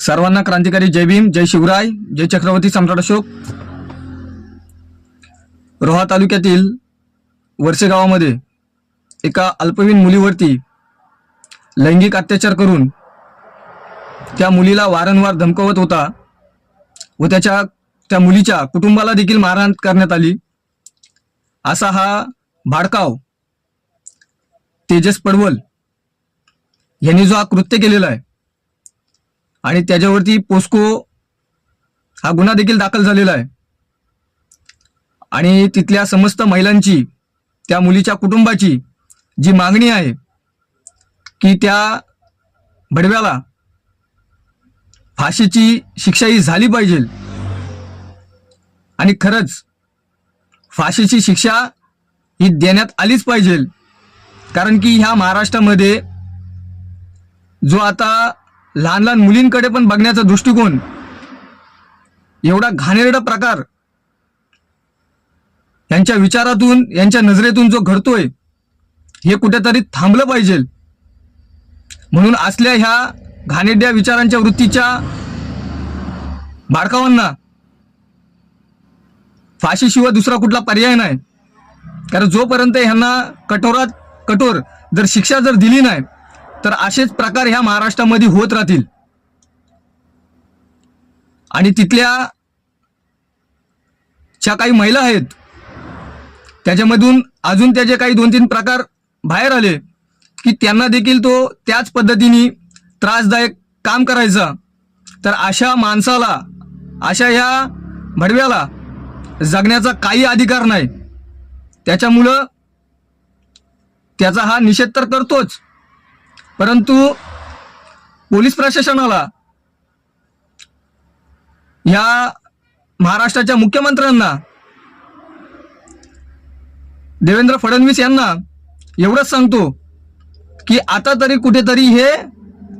सर्वांना क्रांतिकारी जय भीम जय शिवराय जय चक्रवर्ती सम्राट अशोक. रोहा तालुक्यातील वर्षे गावामध्ये एका अल्पवयीन मुलीवरती लैंगिक अत्याचार करून त्या मुलीला वारंवार धमकवत होता व त्याच्या त्या मुलीच्या कुटुंबाला देखील मारहाण करण्यात आली. असा हा भाडकाव तेजस पडवल यांनी जो हा कृत्य केलेला आहे आणि त्याच्यावरती पोस्को हा गुन्हा देखील दाखल झालेला आहे. आणि तिथल्या समस्त महिलांची त्या मुलीच्या कुटुंबाची जी मागणी आहे की त्या भडव्याला फाशीची शिक्षा ही झाली पाहिजे. आणि खरंच फाशीची शिक्षा ही देण्यात आलीच पाहिजे. कारण की ह्या महाराष्ट्रामध्ये जो आता लहान लहान मुलींकडे पण बघण्याचा दृष्टिकोन एवढा घाणेरडा प्रकार यांच्या विचारातून यांच्या नजरेतून जो घडतोय हे कुठेतरी थांबलं पाहिजे. म्हणून असल्या ह्या घाणेरड्या विचारांच्या वृत्तीच्या बाळकावांना फाशीशिवाय दुसरा कुठला पर्याय नाही. कारण जोपर्यंत ह्यांना कठोरात कठोर जर शिक्षा जर दिली नाही तर असेच प्रकार ह्या महाराष्ट्रामध्ये होत राहतील. आणि तिथल्या ज्या काही महिला आहेत त्याच्यामधून अजून त्याचे काही दोन तीन प्रकार बाहेर आले की त्यांना देखील तो त्याच पद्धतीने त्रासदायक काम करायचा. तर अशा माणसाला अशा ह्या भडव्याला जगण्याचा काही अधिकार नाही. त्याच्यामुळं त्याचा हा निषेध तर करतोच. परंतु पोलीस प्रशासनाला या महाराष्ट्राच्या मुख्यमंत्र्यांना देवेंद्र फडणवीस यांना एवढंच सांगतो की आता तरी कुठेतरी हे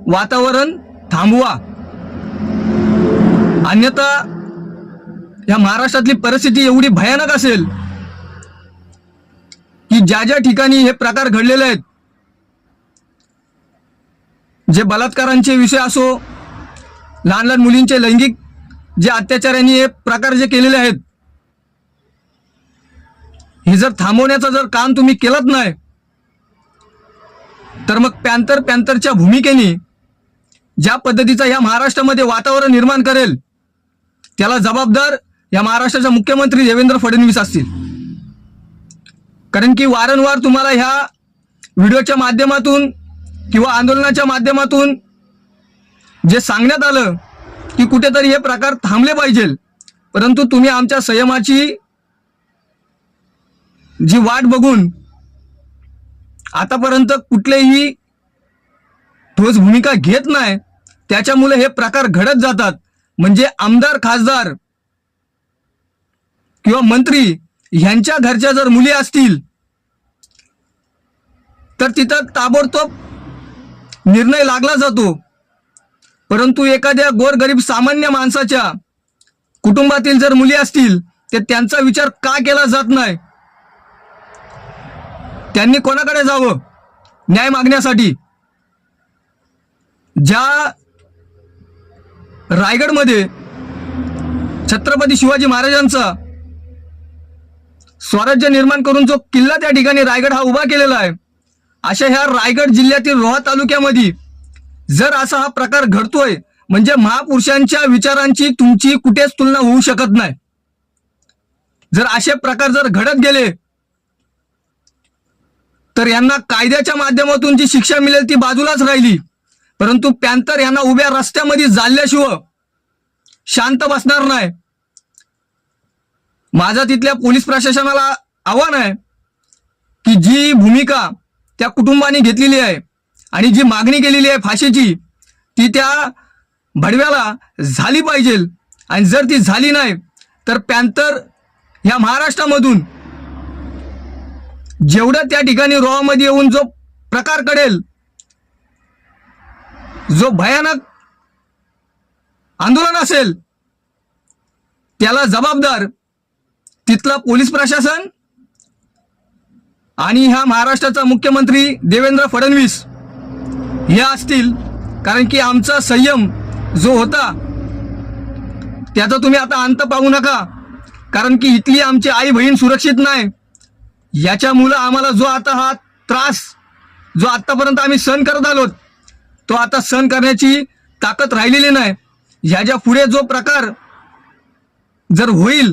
वातावरण थांबवा. अन्यथा या महाराष्ट्रातली परिस्थिती एवढी भयानक असेल की ज्या ज्या ठिकाणी हे प्रकार घडलेले आहेत जे बलात्कारांचे विषय असो लहान लहान मुलींचे लैंगिक जे अत्याचार यांनी हे प्रकार जे केलेले आहेत हे जर थांबवण्याचं जर काम तुम्ही केलंच नाही तर मग पॅन्थर पॅन्थरच्या भूमिकेने ज्या पद्धतीचा या महाराष्ट्रामध्ये वातावरण निर्माण करेल त्याला जबाबदार या महाराष्ट्राचे मुख्यमंत्री देवेंद्र फडणवीस असतील. कारण की वारंवार तुम्हाला ह्या व्हिडिओच्या माध्यमातून किंवा आंदोलनाच्या माध्यमातून जे सांगण्यात आलं की कुठेतरी हे प्रकार थांबले पाहिजे. परंतु तुम्ही आमच्या संयमाची जी वाट बघून आतापर्यंत कुठलेही ठोस भूमिका घेत नाही त्याच्यामुळे हे प्रकार घडत जातात. म्हणजे आमदार खासदार किंवा मंत्री ह्यांच्या घरच्या जर मुली असतील तर तिथं ताबडतोब निर्णय लागला जातो. परंतु एखाद्या गोरगरीब सामान्य माणसाच्या कुटुंबातील जर मुली असतील तर त्यांचा विचार का केला जात नाही? त्यांनी कोणाकडे जावं? न्याय मागण्यासाठी. ज्या रायगडमध्ये छत्रपती शिवाजी महाराजांचा स्वराज्य निर्माण करून जो किल्ला त्या ठिकाणी रायगड हा उभा केलेला आहे अशा ह्या रायगड जिल्ह्यातील रोहा तालुक्यामध्ये जर असा हा प्रकार घडतोय म्हणजे महापुरुषांच्या विचारांची तुमची कुठेच तुलना होऊ शकत नाही. जर असे प्रकार जर घडत गेले तर यांना कायद्याच्या माध्यमातून जी शिक्षा मिळेल ती बाजूलाच राहिली. परंतु पॅन्थर यांना उभ्या रस्त्यामध्ये जाल्याशिवाय शांत बसणार नाही. माझा तिथल्या पोलीस प्रशासनाला आव्हान आहे की जी भूमिका त्या कुटुंबाने घेतलेली आहे. आणि जी मागणी केलेली आहे फाशीची ती त्या भडव्याला झाली पाहिजे. आणि जर ती झाली नाही तर पॅन्थर ह्या महाराष्ट्रामधून जेवढं त्या ठिकाणी रोहामध्ये येऊन जो प्रकार कडेल जो भयानक आंदोलन असेल त्याला जबाबदार तिथला पोलीस प्रशासन आणि ह्या महाराष्ट्राचा मुख्यमंत्री देवेंद्र फडणवीस हे असतील कारण की आमचा संयम जो होता त्याचा तुम्ही आता अंत पाहू नका. कारण की इथली आमची आई बहीण सुरक्षित नाही. याच्यामुळं आम्हाला जो आता हा त्रास जो आत्तापर्यंत आम्ही सहन करत आलो तो आता सहन करण्याची ताकद राहिलेली नाही. ह्याच्या पुढे जो प्रकार जर होईल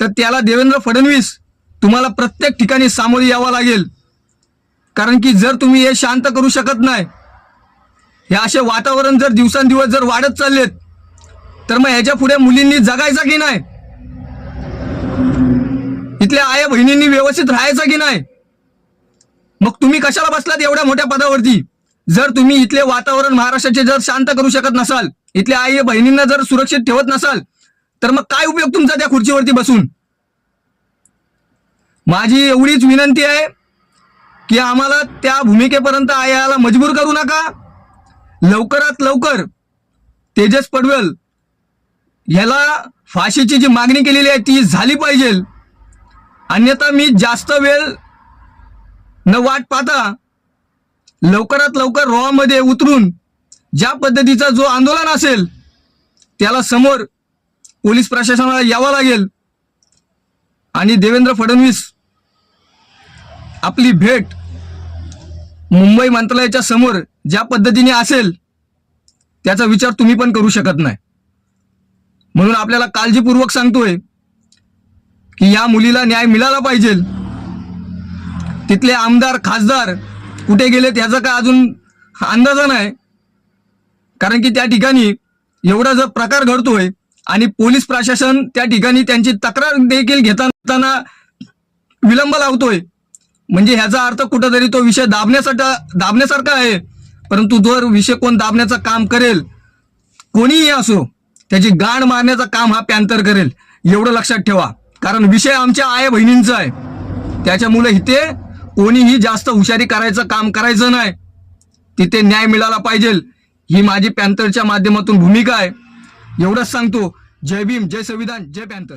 तर त्याला देवेंद्र फडणवीस तुम्हाला प्रत्येक ठिकाणी सामोरे यावं लागेल. कारण की जर तुम्ही हे शांत करू शकत नाही हे असे वातावरण जर दिवसांदिवस जर वाढत चाललेत तर मग ह्याच्या पुढे मुलींनी जगायचं की नाही? इथल्या आया बहिणींनी व्यवस्थित राहायचं की नाही? मग तुम्ही कशाला बसलात एवढ्या मोठ्या पदावरती? जर तुम्ही इथले वातावरण महाराष्ट्राचे जर शांत करू शकत नसाल इथल्या आई बहिणींना जर सुरक्षित ठेवत नसाल तर मग काय उपयोग तुमचा त्या खुर्चीवरती बसून? माझी एवढीच विनंती आहे की आम्हाला त्या भूमिकेपर्यंत यायला मजबूर करू नका. लवकरात लवकर तेजस पडवेल ह्याला फाशीची जी मागणी केलेली आहे ती झाली पाहिजे. अन्यथा मी जास्त वेळ न वाट पाहता लवकरात लवकर रोहामध्ये उतरून ज्या पद्धतीचा जो आंदोलन असेल त्याला समोर पोलीस प्रशासनाला यावं लागेल. आणि देवेंद्र फडणवीस आपली भेट मुंबई मंत्रालयाच्या समोर ज्या पद्धतीने असेल त्याचा विचार तुम्ही पण करू शकत नाही. म्हणून आपल्याला काळजीपूर्वक सांगतोय की या मुलीला न्याय मिळाला पाहिजे. तिथले आमदार खासदार कुठे गेले त्याचा काय अजून अंदाजा नाही. कारण की त्या ठिकाणी एवढा जर प्रकार घडतोय आणि पोलीस प्रशासन त्या ठिकाणी त्यांची तक्रार देखील घेताना विलंब लावतोय म्हणजे ह्याचा अर्थ कुठंतरी तो विषय दाबण्यासाठी दाबण्यासारखा आहे. परंतु जर विषय कोण दाबण्याचं काम करेल कोणीही असो त्याची गाण मारण्याचं काम हा पॅन्थर करेल. एवढं लक्षात ठेवा. कारण विषय आमच्या आया बहिणींचा आहे. त्याच्यामुळे इथे कोणीही जास्त हुशारी करायचं काम करायचं नाही. तिथे न्याय मिळाला पाहिजे. ही माझी पॅन्थरच्या माध्यमातून भूमिका आहे. एवढंच सांगतो. जय भीम जय संविधान जय पॅन्थर.